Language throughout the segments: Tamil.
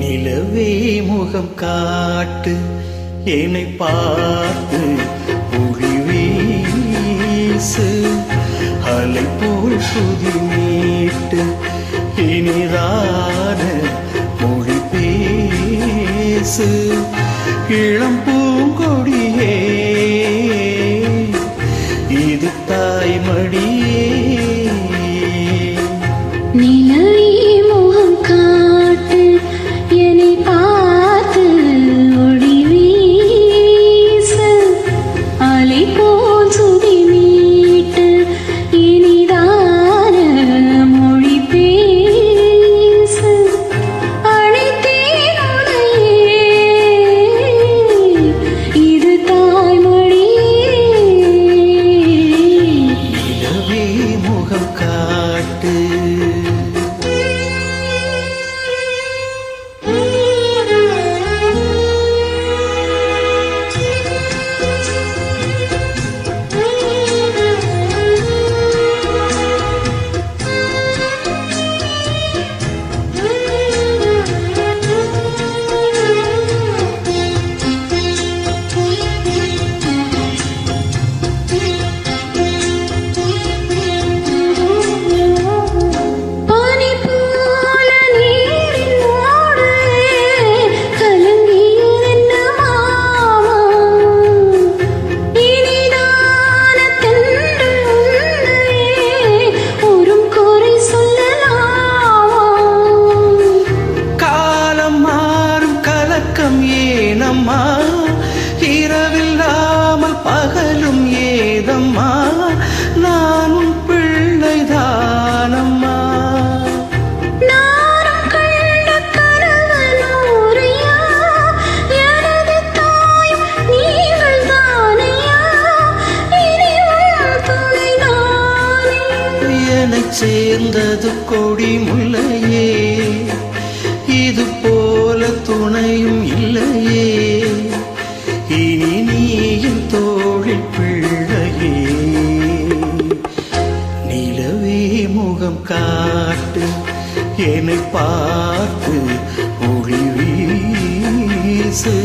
நிலவே முகம் காட்டு என்னை பார்த்து ஒளி வீசு. அலை போல் புதி மீட்டு இனிதான மொழி பேசு. இளம்பூ ஏதம்மா? இரவில்லாமல் பகலும் ஏதம்மா? நான் பிள்ளைதானம்மா சேர்ந்தது கொடி முல்லையே. இது போல துணையும் இல்லையே. முகம் காட்டு என்னை பார்த்து ஒளி வீசு.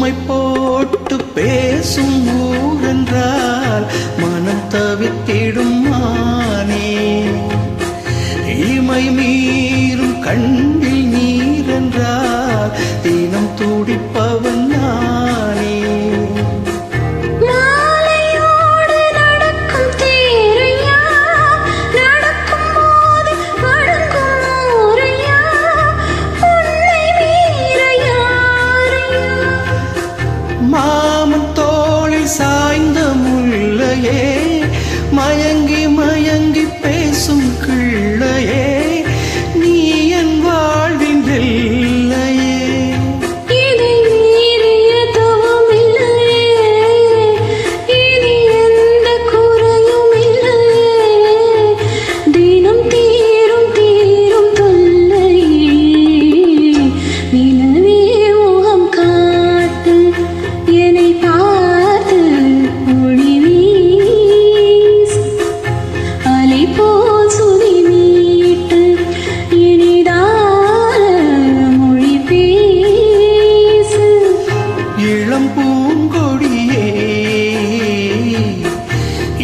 my poem. தோளில் சாய்ந்த முள்ளையே மயங்கி மய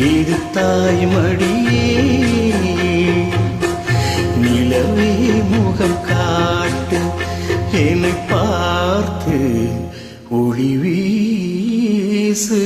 ஏது தாய் மடியே நிலவே முகம் காட்டு என்னை பார்த்து ஒளி வீசு.